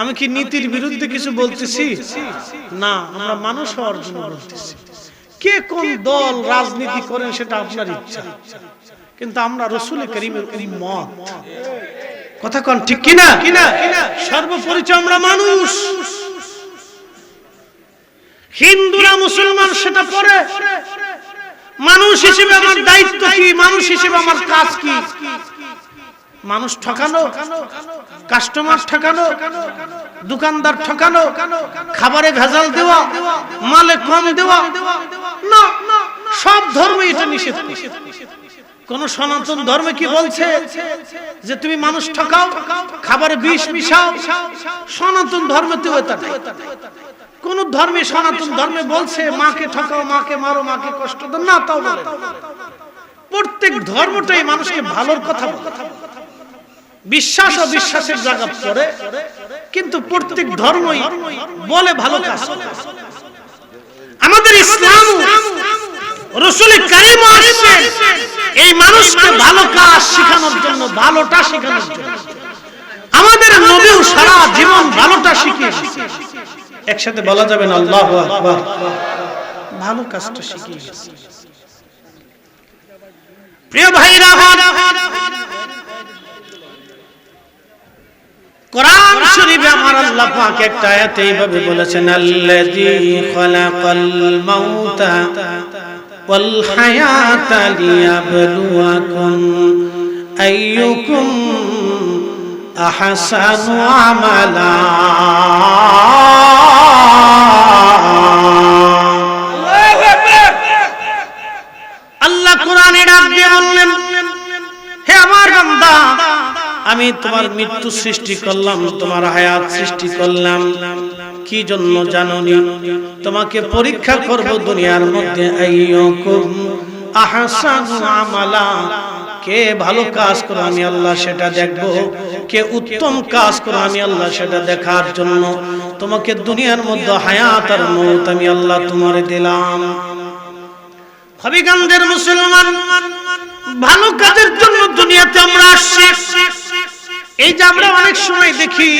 আমি কি নীতির বিরুদ্ধে কিছু বলতেছি? না আমরা মানুষ হওয়ার জন্য বলতেছি। কে কোন দল রাজনীতি করেন সেটা আপনার ইচ্ছা। কিন্তু আমরা রসুল করিমের উম্মত। কথা কন ঠিক কিনা? কিনা সর্বপরিচয় আমরা মানুষ। হিন্দুরা মুসলমান সেটা পরে। মানুষ হিসেবে আমার দায়িত্ব কি? মানুষ হিসেবে আমার কাজ কি? মানুষ ঠকানো কাস্টমার ঠকানো, দোকানদার ঠকানো, খাবারে ভেজাল দেওয়া, মালে কম দেওয়া। না, সব ধর্ম এটা নিষেধ কোন সনাতন ধর্মে কি বলছে যে তুমি মানুষ ঠকাও, খাবারে বিষ মিশাও? সনাতন ধর্মে এটা কোন ধর্মে সনাতন ধর্মে বলছে, মাকে ঠকাও, মাকে মারো, মাকে কষ্ট দাও। না, তাও প্রত্যেক ধর্মটাই মানুষকে ভালোর কথা বলে। বিশ্বাস ও বিশ্বাসের জায়গা পড়ে, কিন্তু প্রত্যেক ধর্মই বলে ভালো কাজ। আমাদের ইসলাম এই মানুষকে ভালো কাজ জন্য, ভালোটা জন্য। আমাদের সারা জীবন ভালোটা শিখিয়েছে একসাথে বলা যাবে না, আল্লাহ ভালো কাজটা প্রিয় ভাইরা কোরআন শরীফে আমার আল্লাহ পাক একটা আয়াতে এইভাবে বলেছেন আল্লাযী খালাকাল মাউতা ওয়াল হায়াতা লিয়াবলুয়াকুম আইয়ুকুম আহসানু আমালা। আল্লাহ কোরআনে ডাক দিয়ে বললেন হে আমার বান্দা আমি তোমার মৃত্যু সৃষ্টি করলাম, তোমার হায়াত সৃষ্টি করলাম। কি জন্য জাননি? তোমাকে পরীক্ষা করব দুনিয়ার মধ্যে আমালা। কে ভালো কাজ করো, আমি আল্লাহ সেটা দেখব। কে উত্তম কাজ করো, আমি আল্লাহ সেটা দেখার জন্য। তোমাকে দুনিয়ার মধ্যে হায়াত আর মৌত আমি আল্লাহ তোমারে দিলাম। হবিগঞ্জের মুসলমান, ভালো কাজের জন্য দুনিয়াতে আমরা আসছি। এই যে আমরা অনেক সময় দেখি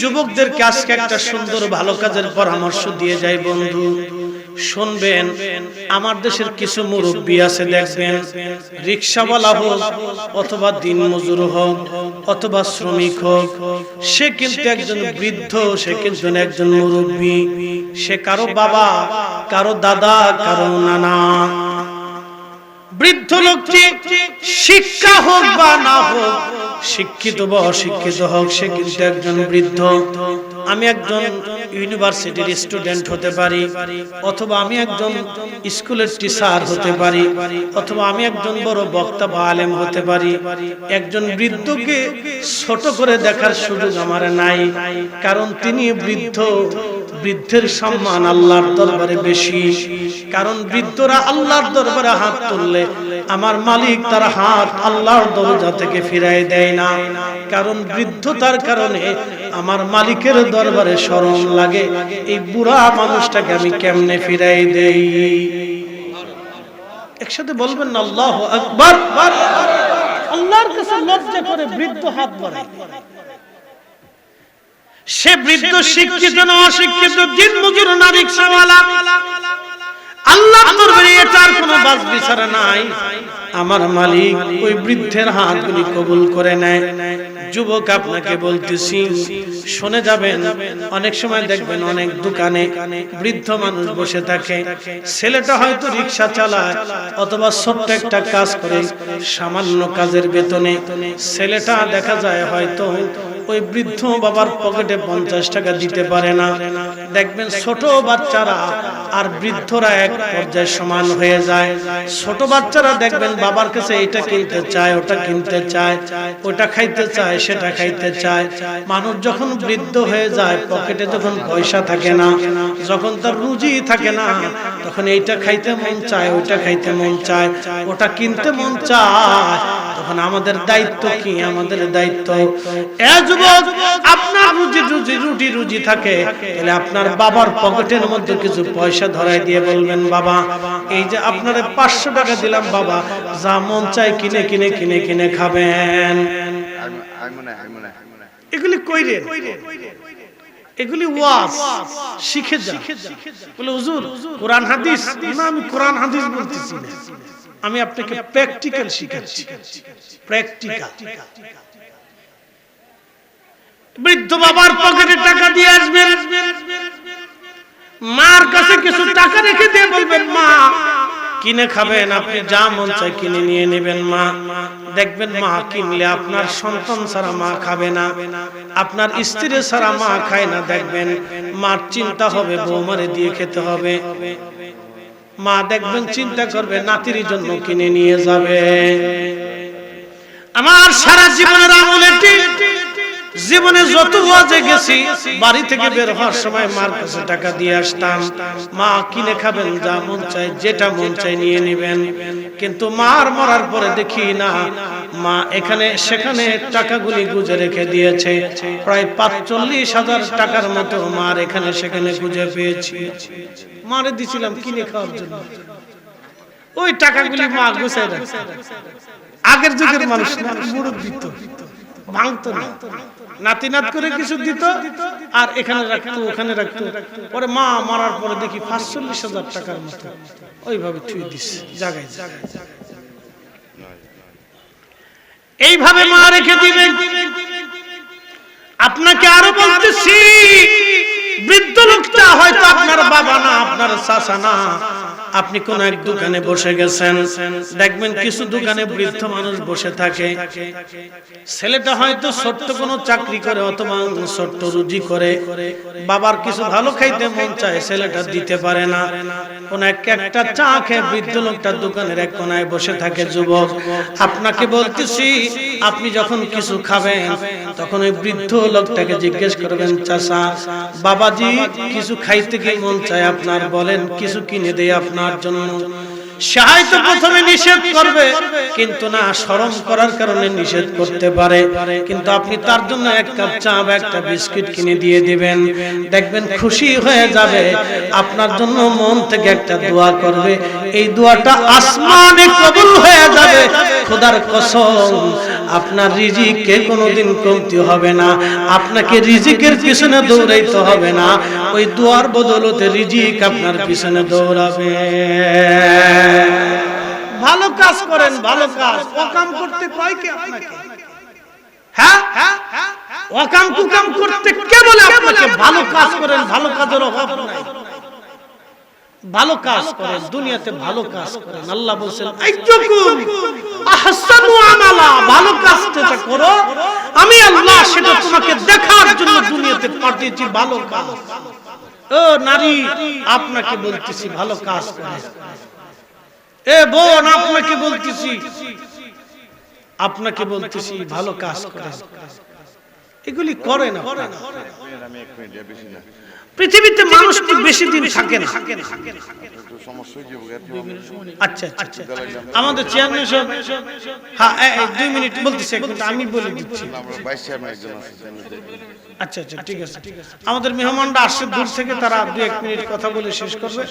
যুবকদেরকে আজকে একটা সুন্দর ভালো কাজের পরামর্শ দিয়ে যাই বন্ধু। শুনবেন, আমার দেশের কিছু মুরব্বী আছে, দেখবেন, রিক্সাওয়ালা হোক অথবা দিন মজুর হোক অথবা শ্রমিক হোক, সে কিন্তু একজন বৃদ্ধ, সে কিন্তু একজন মুরব্বী। সে কারও বাবা, কারও দাদা, কারও নানা। বৃদ্ধ লোকটি শিক্ষা হোক বা না হোক শিক্ষিত বা অশিক্ষিত হোক, সে কিন্তু একজন বৃদ্ধ। আমি একজন ইউনিভার্সিটির স্টুডেন্ট হতে পারি, অথবা আমি একজন স্কুলের টিচার হতে পারি, অথবা আমি একজন বড় বক্তা বা আলেম হতে পারি। একজন বৃদ্ধকে ছোট করে দেখার সুযোগ আমার নাই, কারণ তিনি বৃদ্ধ, বৃদ্ধের সম্মান আল্লাহর দরবারে বেশি। কারণ বৃদ্ধরা আল্লাহর দরবারে হাত তুললে আমার মালিক তার হাত আল্লাহর দরজা থেকে ফিরাই দেয় না। কারণ বৃদ্ধতার কারণে আমার মালিকের দরবারে শরম লাগে। এই বুড়া মানুষটাকে আমি কেমনে ফিরাই দেই? একসাথে বলবেন না, আল্লাহ আকবার। আল্লাহর কাছে লজ্জা করে বৃদ্ধ হাত বাড়ায়। সে বৃদ্ধ শিক্ষিত না অশিক্ষিত দিন মজুর না রিক্সাওয়ালা আল্লাহ দরবারে এটার কোনো বাস বিচার নাই। আমার মালিক ওই বৃদ্ধের হাতগুলি কবুল করে নেয়। যুবক আপনাকে বলতেছি শুনে যাবেন অনেক সময় দেখবেন অনেক দোকানে বৃদ্ধ মানুষ বসে থাকে। ছেলেটা হয়তো রিক্সা চালায় অথবা ছোট্ট একটা কাজ করে সামান্য কাজের বেতনে। ছেলেটা দেখা যায় হয়তো ওই বৃদ্ধ বাবার পকেটে পঞ্চাশ টাকা দিতে পারে না। দেখবেন ছোট বাচ্চারা আর বৃদ্ধরা এক পর্যায়ে সমান হয়ে যায়। ছোট বাচ্চারা দেখবেন বাবার কাছে এটা কিনতে চায়, ওটা কিনতে চায়, ওটা খাইতে চায়, সেটা খাইতে চায়। মানুষ যখন বৃদ্ধ হয়ে যায়, পকেটে যখন পয়সা থাকে না, যখন তার রুজি থাকে না, তখন এইটা খাইতে মন চায়, ওইটা খাইতে মন চায়, ওটা কিনতে মন চায়। তখন আমাদের দায়িত্ব কি? আমাদের দায়িত্ব আপনার রুজি রুজি, রুটি রুজি থাকে, তাহলে আপনার বাবার পকেটের মধ্যে কিছু পয়সা ধরাই দিয়ে বলবেন, বাবা, এই যে আপনার পাঁচশো টাকা দিলাম, বাবা, যা মন চাই কিনে কিনে কিনে কিনে খাবেন। এগুলি কইরে, এগুলি ওয়াজ, শিখে যা। বলে, হুজুর, কোরআন হাদিস? না, আমি কোরআন হাদিস বলতেছি না। আমি আপনাকে প্র্যাকটিক্যাল শিখাচ্ছি। প্র্যাকটিক্যাল বৃদ্ধ বাবার পকেটে টাকা দিয়ে আসবেন। মার কাছে কিছু টাকা রেখে দিয়ে বলবেন মা কিনে খাবেন আপনি যা মন চায় কিনে নিয়ে নেবেন মা। দেখবেন মা কিনলে আপনার সন্তান ছাড়া মা খাবে না। আপনার স্ত্রী ছাড়া মা খায় না দেখবেন মার চিন্তা হবে বৌমারে দিয়ে খেতে হবে। মা দেখবেন চিন্তা করবে, নাতির জন্য কিনে নিয়ে যাবে। আমার সারা জীবনের আমল এটি জীবনে যত ওয়াজে গেছি, বাড়ি থেকে বের হওয়ার সময় মার কাছে টাকা দিয়ে আসতাম। মা কিনে খাবেন, যা মন চাই যেটা মন চাই নিয়ে নেবেন। কিন্তু মার মরার পরে দেখি না মা এখানে সেখানে টাকাগুলি গুজে রেখে দিয়েছে। প্রায় পাঁচচল্লিশ হাজার টাকার মতো মার এখানে সেখানে গুজে পেয়েছি। মারে দিছিলাম কিনে খাওয়ার জন্য। ওই টাকাগুলি মা রাখছে। আগের যুগের মানুষ না মুরুদ দিত ভাঙতো না। নাতি নাত করে কিছু দিত আর এখানে রাখতো, ওখানে রাখতো। পরে মা মারার পরে দেখি পাঁচচল্লিশ হাজার টাকার মতো। ওইভাবে থুই দিস জাগায় জাগায়। এইভাবে মা রেখে দিবে আপনাকে আরও বলতেছি, বৃদ্ধ লোকটা হয়তো আপনার বাবা না, আপনার চাষা না। আপনি কোন এক দোকানে বসে গেছেন, দেখবেন কিছু দোকানে বৃদ্ধ মানুষ বসে থাকে। ছেলেটা হয়তো ছোট্ট কোনো চাকরি করে অথবা ছোট্ট রুজি করে। বাবার কিছু ভালো খাইতে মন চায়, ছেলেটা দিতে পারে না। কোন এক একটা চা খেয়ে বৃদ্ধ লোকটা দোকানের এক কোনায় বসে থাকে, যুবক। আপনাকে বলতেছি, আপনি যখন কিছু খাবেন, তখন ওই বৃদ্ধ লোকটাকে জিজ্ঞেস করবেন, চাচা, বাবাজি, কিছু খাইতে কি মন চায়? আপনার বলেন, কিছু কিনে দেয় আপনার জন্য। সাহায্য প্রথমে নিষেধ করবে। কিন্তু না শরম করার কারণে নিষেধ করতে পারে। কিন্তু আপনি তার জন্য এক কাপ চা বা একটা বিস্কিট কিনে দিয়ে দিবেন। দেখবেন খুশি হয়ে যাবে। আপনার জন্য মন থেকে একটা দোয়া করবে। এই দোয়াটা আসমানে কবুল হয়ে যাবে। খোদার কসম, আপনার রিজিকে কোনোদিন কমতি হবে না, আপনাকে রিজিকের পিছনে দৌড়াইতে হবে না, ওই দোয়ার বদলতে রিজিক আপনার পিছনে দৌড়াবে। ভালো কাজ করেন, ভালো কাজ। অকাম করতে কয় কে আপনাকে? হ্যাঁ? অকাম কুকাম করতে কে বলে আপনাকে? ভালো কাজ করেন, ভালো কাজের অভাব নাই। ভালো কাজ করেন দুনিয়াতে ভালো কাজ করেন। আল্লাহ বলছেন আহসানু আমালা ভালো কাজ যেটা করো। আমি আল্লাহ সেটা তোমাকে দেখার জন্য দুনিয়াতে পাঠিয়েছি ভালো কাজ। ও নারী আপনাকে বলতেছি ভালো কাজ করেন। এ বোন আপনাকে বলতেছি আপনাকে বলতেছি ভালো কাজ করেন। এগুলি বেশি না। পৃথিবীতে মানুষ তো বেশি দিন থাকে না। আমি- আচ্ছা আচ্ছা আমাদের চেয়ারম্যান সাহেব হ্যাঁ দুই মিনিট বলতেছে আমি বলে দিচ্ছি। আচ্ছা আচ্ছা ঠিক আছে। আমাদের মেহমানরা আসছে দূর থেকে তারা দু এক মিনিট কথা বলে শেষ করবে।